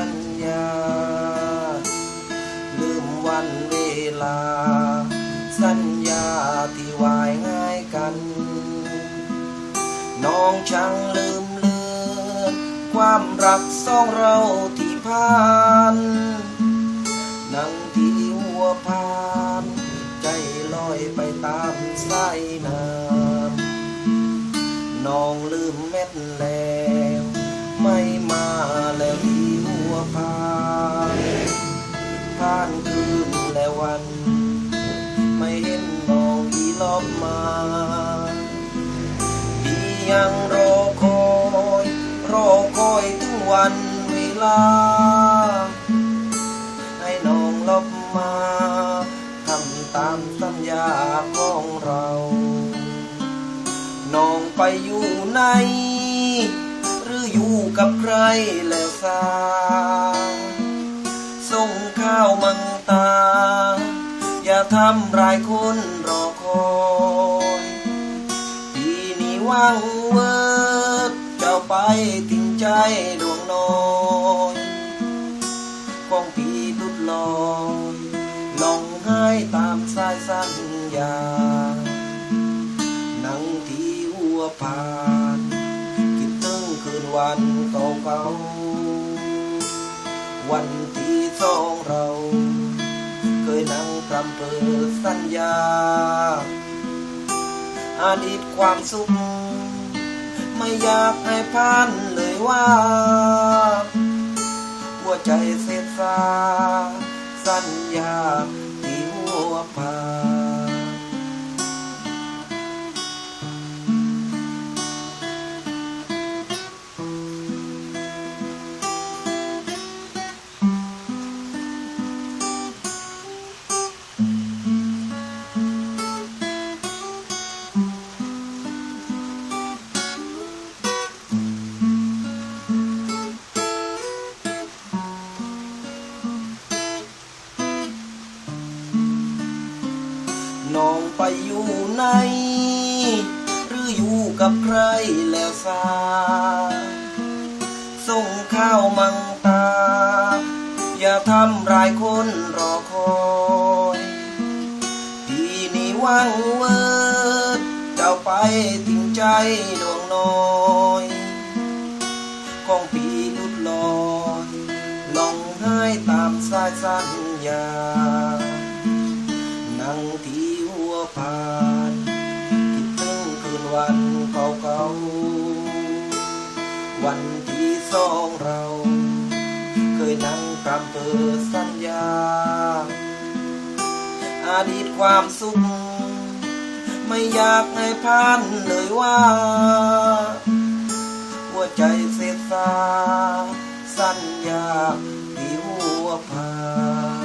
สัญญา ลืมวันเวลา สัญญาที่วายง่ายกัน น้องช่างลืมเลือนความรักสองเราที่ผ่านนั่งที่หัวพาน ใจลอยไปตามสายน้ำน้องลืมเม็ดแล หัวพานผ่านคืนและวัน ไม่เห็นน้องอีลอบมาพี่ยังรอคอยรอคอยถึงวันเวลา ให้น้องลบมาทำตามสัญญาของเรา น้องไปอยู่ไหน ออยู่กับใครแล้วซาส่งข้าวมังตา อย่าทำรายคนรอคอยปีนี้ว่างเวิร์ดเจ้าไปทิ้งใจดวงน้อยของปีดุดลอยลองให้ตามสายสัญญานั่งที่หัวพา เก่าวันที่สองเรา เคยนั่งพรำเพอสัญญาอดีตความสุข ไม่อยากให้ผ่านเลยว่า หัวใจเสียสาสัญญา ไปอยู่ไหนหรืออยู่กับใครแล้วซาส่งข้าวมังตา อย่าทำรายคนรอคอยพี่นี่ว่างเวิร์ดเจ้าไปทิ้งใจดวงน้อยของพี่ลุดลอยลองให้ตามสายสัญญานั่งที่หัว พานคิดถึงคืนวันเก่าๆวันที่สองเรา เคยนั่งกำเปิดสัญญาอดีตความสุขไม่อยากให้ผ่านเลยว่า หัวใจเสียสาสัญญาที่หัวพาน